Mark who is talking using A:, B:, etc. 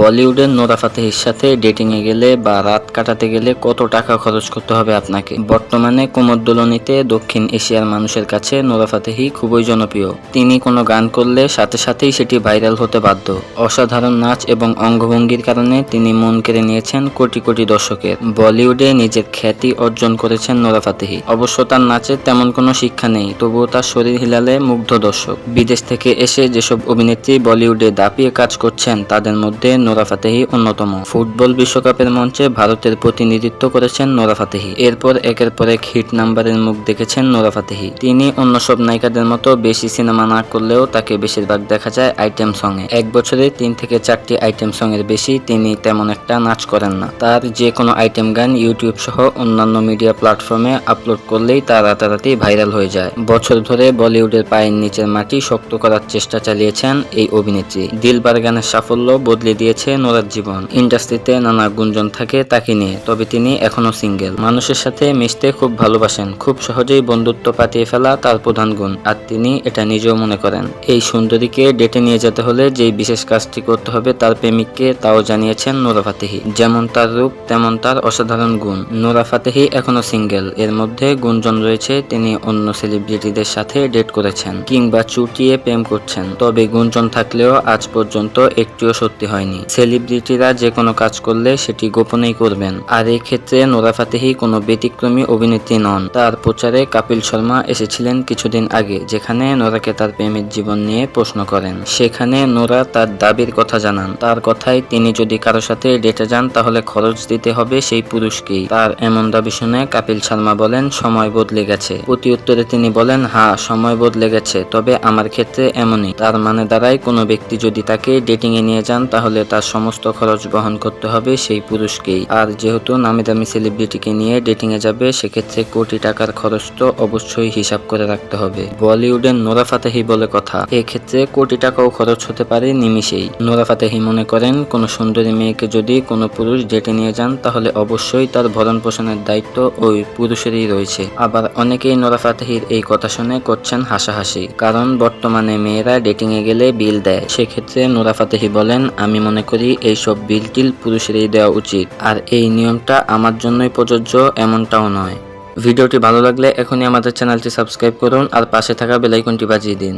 A: বলিউডের নোরা ফাতেহির সাথে ডেটিং এ গেলে বা রাত কাটাতে গেলে কত টাকা খরচ করতে হবে আপনাকে? বর্তমানে কোমরদোলনিতে দক্ষিণ এশিয়ার মানুষের কাছে নোরা ফাতেহি খুবই জনপ্রিয়। তিনি কোনো গান করলে সাথে সাথেই সেটি ভাইরাল হতে বাধ্য। অসাধারণ নাচ এবং অঙ্গভঙ্গির কারণে তিনি মন কেড়ে নিয়েছেন কোটি কোটি দর্শকের। বলিউডে নিজের খ্যাতি অর্জন করেছেন নোরা ফাতেহি। অবশ্য তার নাচের তেমন কোনো শিক্ষা নেই, তবুও তার শরীর হিলালে মুগ্ধ দর্শক। বিদেশ থেকে এসে যেসব অভিনেত্রী বলিউডে দাপিয়ে কাজ করছেন, তাদের মধ্যে নোরা ফাতেহি অন্যতম। ফুটবল বিশ্বকাপের মঞ্চে ভারতের প্রতিনিধিত্ব করেছেন নোরা ফাতেহি। এরপর একের পর এক হিট নাম্বারের মুখ দেখেছেন নোরা ফাতেহি। তিনি অন্য সব নায়িকাদের মতো বেশি সিনেমা না করলেও তাকে বেশিরভাগ দেখা যায় আইটেম সঙ্গে। এক বছরে তিন থেকে চারটি আইটেম সঙ্গের বেশি তিনি তেমন একটা নাচ করেন না। তার যে কোনো আইটেম গান ইউটিউব সহ অন্যান্য মিডিয়া প্ল্যাটফর্মে আপলোড করলেই তা রাতারাতি ভাইরাল হয়ে যায়। বছর ধরে বলিউডের পায়ের নিচের মাটি শক্ত করার চেষ্টা চালিয়েছেন এই অভিনেত্রী। দিলবার গানের সাফল্য বদলে দিয়েছে নোরার জীবন। ইন্ডাস্ট্রিতে নানা গুঞ্জন থাকে তাকে নিয়ে, তবে তিনি এখনও সিঙ্গেল। মানুষের সাথে মিশতে খুব ভালোবাসেন, খুব সহজেই বন্ধুত্ব পাতিয়ে ফেলা তার প্রধান গুণ, আর তিনি এটা নিজেও মনে করেন। এই সুন্দরীকে ডেটে নিয়ে যেতে হলে যেই বিশেষ কাজটি করতে হবে তার প্রেমিককে তাও জানিয়েছেন নোরা ফাতেহি। যেমন তার রূপ, তেমন তার অসাধারণ গুণ। নোরা ফাতেহি এখনও সিঙ্গেল। এর মধ্যে গুঞ্জন রয়েছে, তিনি অন্য সেলিব্রিটিদের সাথে ডেট করেছেন কিংবা চুটিয়ে প্রেম করছেন। তবে গুঞ্জন থাকলেও আজ পর্যন্ত একটিও সত্যি হয়নি। সেলিব্রিটিরা যে কোনো কাজ করলে সেটি গোপনেই করবেন। আর এই ক্ষেত্রে নোরা ফাতেহি কোনো ব্যতিক্রমী অভিনেত্রী নন। তার প্রচারে কাপিল শর্মা এসেছিলেন কিছুদিন আগে, যেখানে নোরাকে তার প্রেমের জীবন নিয়ে প্রশ্ন করেন। সেখানে নোরা তার দাবির কথা জানান। তার কথায়, তিনি যদি কারও সাথে ডেটে যান, তাহলে খরচ দিতে হবে সেই পুরুষকেই। তার এমন দাবি শুনে কাপিল শর্মা বলেন, সময় বদলে গেছে। প্রতি উত্তরে তিনি বলেন হ্যাঁ সময় বদলে গেছে, তবে আমার ক্ষেত্রে এমনই। তার মানে দাঁড়ায়, কোনো ব্যক্তি যদি তাকে ডেটিং এ নিয়ে যান, তাহলে তার সমস্ত খরচ বহন করতে হবে সেই পুরুষকেই। আর যেহেতু নামি দামি সেলিব্রিটিকে নিয়ে ডেটিংয়ে যাবে, সেক্ষেত্রে কোটি টাকার খরচ তো অবশ্যই হিসাব করে রাখতে হবে। বলিউডের নোরা ফাতেহি বলে কথা। এক্ষেত্রে কোটি টাকাও খরচ হতে পারে নিমিষেই। নোরা ফাতেহি মনে করেন, কোনো সুন্দরী মেয়েকে যদি কোনো পুরুষ ডেটে নিয়ে যান, তাহলে অবশ্যই তার ভরণ পোষণের দায়িত্ব ওই পুরুষেরই রয়েছে। আবার অনেকেই নোরা ফাতেহির এই কথা শুনে করছেন হাসাহাসি। কারণ বর্তমানে মেয়েরা ডেটিংয়ে গেলে বিল দেয়। সেক্ষেত্রে নোরা ফাতেহি বলেন, আমি মনে করি এইসব বিল টিল পুরুষেরই দেওয়া উচিত। আর এই নিয়মটা আমার জন্যই প্রযোজ্য এমনটাও নয়। ভিডিওটি ভালো লাগলে এখনই আমাদের চ্যানেলটি সাবস্ক্রাইব করুন আর পাশে থাকা বেলাইকনটি বাজিয়ে দিন।